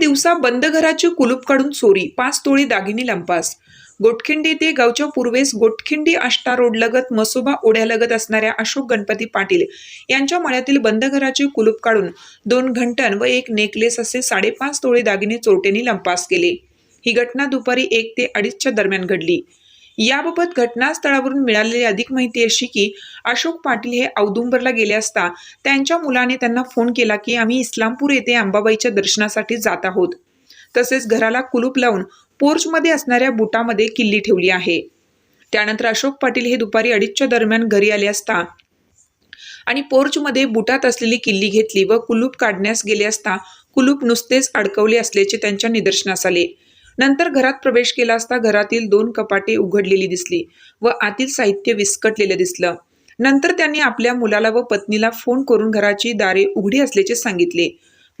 दिवसा बंद घराची कुलूप काढून चोरी पाच तोळी दागिने लंपास. गोटखिंडी ते गावच्या पूर्वेस गोटखिंडी आष्टा रोडलगत मसोबा ओढ्यालगत असणाऱ्या अशोक गणपती पाटील यांच्या मळ्यातील बंद घराचे कुलूप काढून दोन घंटन व एक नेकलेस असे साडेपाच तोळे दागिने चोरट्यांनी लंपास केले. ही घटना दुपारी एक ते अडीचच्या दरम्यान घडली. याबाबत घटनास्थळावरून मिळालेली अधिक माहिती अशी की अशोक पाटील हे औदुंबरला गेले असता त्यांच्या मुलाने त्यांना फोन केला की आम्ही इस्लामपूर येथे अंबाबाईच्या दर्शनासाठी जात आहोत. तसेच घराला कुलूप लावून पोर्चमध्ये असणाऱ्या बुटामध्ये किल्ली ठेवली आहे. त्यानंतर अशोक पाटील हे दुपारी अडीचच्या दरम्यान घरी आले असता आणि पोर्चमध्ये बुटात असलेली किल्ली घेतली व कुलूप काढण्यास गेले असता कुलूप नुसतेच अडकवले असल्याचे त्यांच्या निदर्शनास आले. नंतर घरात प्रवेश केला असता घरातील दोन कपाटे उघडलेली दिसली व आतील साहित्य विस्कटलेलं दिसलं. नंतर त्यांनी आपल्या मुलाला व पत्नीला फोन करून घराची दारे उघडी असल्याचे सांगितले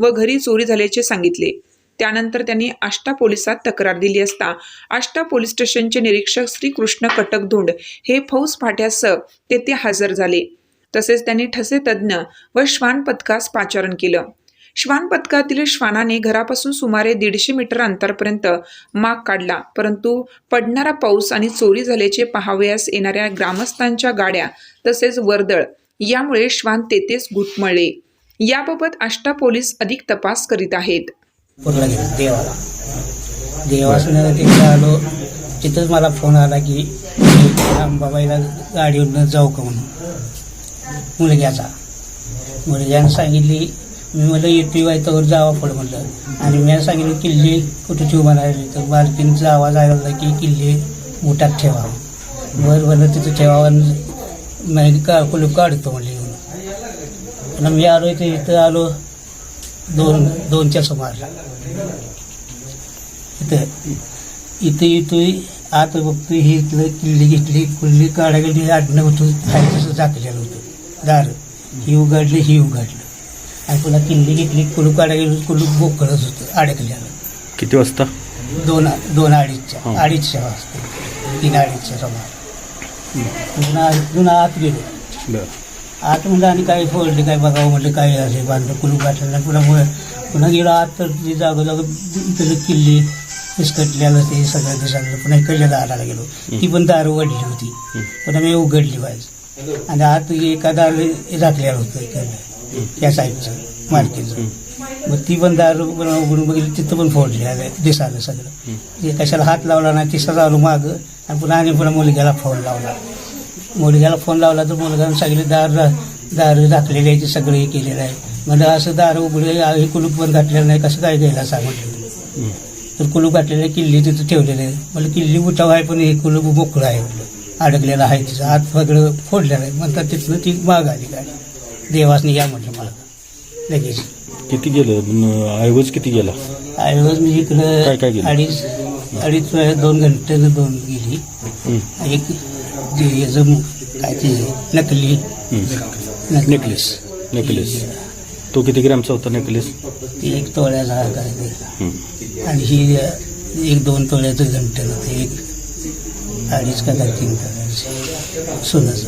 व घरी चोरी झाल्याचे सांगितले. त्यानंतर त्यांनी आष्टा पोलिसात तक्रार दिली असता आष्टा पोलीस स्टेशनचे निरीक्षक श्री कृष्ण कटकधोंड हे फौज फाट्यासह तेथे हजर झाले. तसेच त्यांनी ठसे तज्ज्ञ व श्वान पथकास पाचारण केलं. श्वान पथकातील श्वानाने घरापासून सुमारे दीडशे मीटर अंतरपर्यंत माग काढला परंतु पडणारा पाऊस आणि चोरी झाल्याचे पाहावयास येणाऱ्या ग्रामस्थांच्या गाड्या तसेच वर्दळ यामुळे श्वान तेथेच घुटमळले. याबाबत आष्टा पोलीस अधिक तपास करीत आहेत. देवाला. आलो. तिथंच मला फोन आला की अंबाबाईला गाडीवरनं जाऊ का म्हणून? मुलग्याचा. मुलग्यानं सांगितली मी म्हटलं येते वायतावर जावा पड म्हटलं आणि मी सांगितलं किल्ले कुठे ठेवू म्हणाले? तर बालकींचा आवाज आला की किल्ले मुठात ठेवा. वर वर तिथं ठेवावं नाही का कुलूप काढतो म्हणले. पण मी आलो इथं इथं आलो दोन दोनच्या सुमारला इथं इथं येतोय आता बघतोय ही इथलं किल्ली घेतली कुल्ली काढायला आडणं होतं खायचं तसं झाकलेलं होतं दार. ही उघडलं ही उघडलं. आणि पुन्हा किल्ली घेतली कुलूप काढा गेलं कुलूप बोकळच होतं अडकलेलं किती वाजता? दोन दोन अडीचच्या. अडीचच्या वाजता. तीन अडीचच्या सुमार पुन्हा पुन्हा आत गेलो. आत म्हणलं आणि काय फोडले काय बघावं म्हटलं काय असे बांधलं कुलूप आणि पुन्हा मुळे पुन्हा गेलो आत तर ते जागो जागो इथलं किल्ली फिसकटलेलं ते सगळं ते सगळं पुन्हा इकडल्या दाराला गेलो. ती पण दार उघडली होती. पुन्हा मी उघडली पाहिजे आणि आत एका दार झाकलेलं होतं इकडलं त्या साईडचं मार्केटचं मग ती पण दार उघडून बघितली तिथं पण फोडली दिसालं सगळं ते कशाला हात लावला नाही तिसरा आलो मागं आणि पुन्हा आणि पुन्हा मुलग्याला फोन लावला. मुलग्याला फोन लावला तर मुलगानं सांगितलं दार दार झाकलेले आहे ते सगळं हे केलेलं आहे. म्हणजे असं दार उघडे हे कुलूप पण घातलेलं नाही कसं काय घ्यायला म्हटलं. तर कुलूप घातलेलं किल्ली तिथं ठेवलेलं आहे. म्हणजे किल्ली उठाव आहे पण हे कुलूप मोकळं आहे म्हटलं. अडकलेलं आहे तिचं आत सगळं फोडलेलं आहे. म्हणतात तिथनं ती माग आली गाडी. देवासने या म्हटलं मला. लगेच. किती गेलं? ऐवज किती गेला? ऐवज मी काय काय इकडं? अडीच अडीच वेळा दोन घंट्यानं दोन गेली. एक जे याचं काय ते नकली. नकली. नेकलेस. नेकलेस. तो किती ग्रॅमचा होता नेकलेस? ते एक तोळ्याला काय ते. हं. आणि ही एक दोन तोळ्याचं घंटन होतं एक अडीच का काय तीन तोळ्याचं. सोन्याचं